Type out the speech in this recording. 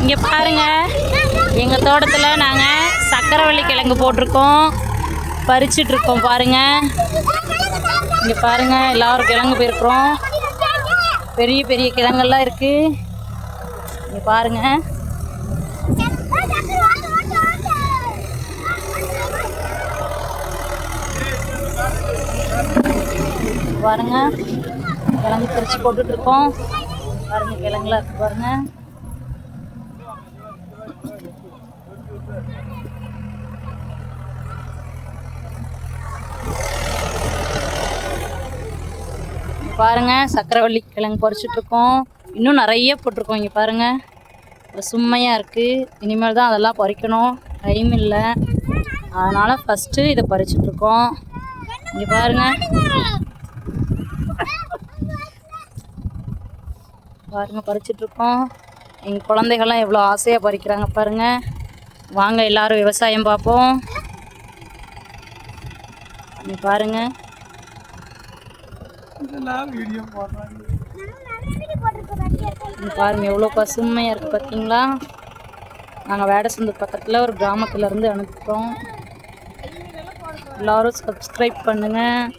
இங்கே பாருங்க. எங்கள் தோட்டத்தில் நாங்கள் சக்கரவள்ளி கிழங்கு போட்டிருக்கோம். பறிச்சிட்டு இருக்கோம் பாருங்க. இங்கே பாருங்க எல்லாரும் கிழங்கு போயிருக்கிறோம். பெரிய பெரிய கிழங்கெல்லாம் இருக்கு. இங்கே பாருங்க. பாருங்க. கிழங்கு பறிச்சு போட்டுட்டு இருக்கோம். பாருங்க கிழங்குலாம் இருக்கு பாருங்க. பாருங்கள் பாருங்க சக்கரவள்ளி கிழங்கு பறிச்சுட்டு இருக்கோம் இன்னும் நிறைய போட்டிருக்கோம் இங்கே பாருங்க. சும்மையாக இருக்குது இனிமேல் தான் அதெல்லாம் பறிக்கணும். டைம் இல்லை. அதனால் ஃபஸ்ட்டு இதை பறிச்சுட்ருக்கோம். இங்கே பாருங்க. பாருங்கள் பறிச்சுட்ருக்கோம். எங்கள் குழந்தைகள்லாம் எவ்வளோ ஆசையாக பறிக்கிறாங்க பாருங்கள் வாங்க எல்லாரும் விவசாயம் பார்ப்போம். நீங்கள் பாருங்கள் இங்க பாருங்க எவ்வளோ பசுமையாக இருக்குது பார்த்தீங்களா நாங்கள் வேடசந்தூர் பக்கத்தில் ஒரு கிராமத்துலேருந்து அனுப்புகிறோம் எல்லோரும் சப்ஸ்கிரைப் பண்ணுங்கள்